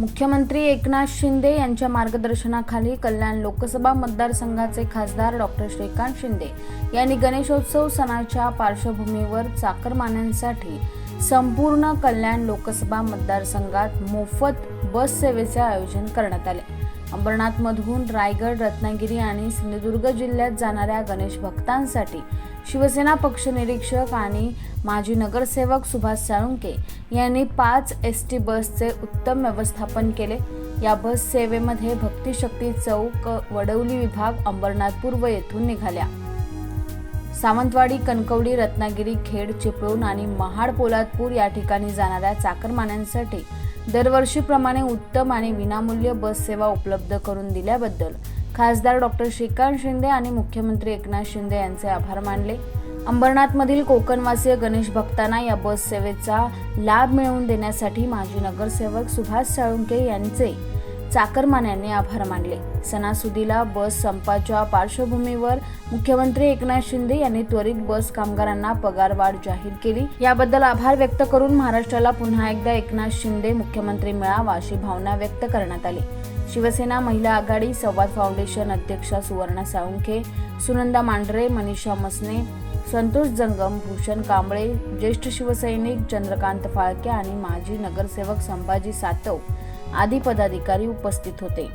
मुख्यमंत्री एकनाथ शिंदे यांच्या मार्गदर्शनाखाली कल्याण लोकसभा मतदारसंघाचे खासदार डॉक्टर श्रीकांत शिंदे यांनी गणेशोत्सव सणाच्या पार्श्वभूमीवर चाकरमान्यांसाठी संपूर्ण कल्याण लोकसभा मतदारसंघात मोफत बस सेवेचे आयोजन करण्यात आले. अंबरनाथमधून रायगड रत्नागिरी आणि सिंधुदुर्ग जिल्ह्यात जाणाऱ्या गणेश भक्तांसाठी शिवसेना पक्ष निरीक्षक आणि माजी नगरसेवक सुभाष साळुंके यांनी पाच एस टी बसचे उत्तम व्यवस्थापन केले. या बस सेवेमध्ये भक्तिशक्ती चौक वडवली विभाग अंबरनाथ पूर्व येथून निघाल्या. सावंतवाडी कणकवली रत्नागिरी खेड चिपळूण आणि महाड पोलादपूर या ठिकाणी जाणाऱ्या चाकरमान्यांसाठी दरवर्षीप्रमाणे उत्तम आणि विनामूल्य बस सेवा उपलब्ध करून दिल्याबद्दल खासदार डॉक्टर श्रीकांत शिंदे आणि मुख्यमंत्री एकनाथ शिंदे यांचे आभार मानले. अंबरनाथमधील कोकणवासीय गणेश भक्तांना या बस सेवेचा लाभ मिळवून देण्यासाठी माजी नगरसेवक सुभाष साळुंके यांचे चाकरमान्यांनी आभार मानले. सणासुदीला बस संपाच्या पार्श्वभूमीवर मुख्यमंत्री एकनाथ शिंदे यांनी त्वरित बस कामगारांना पगारवाढ जाहीर केली. याबद्दल आभार व्यक्त करून महाराष्ट्राला पुन्हा एकदा एकनाथ शिंदे मुख्यमंत्री मिळावा अशी भावना व्यक्त करण्यात आली. शिवसेना महिला आघाडी संवाद फाउंडेशन अध्यक्षा सुवर्णा साळुंखे सुनंदा मांढरे मनीषा मसने संतोष जंगम भूषण कांबळे ज्येष्ठ शिवसैनिक चंद्रकांत फाळके आणि माजी नगरसेवक संभाजी सातव आदी पदाधिकारी उपस्थित होते.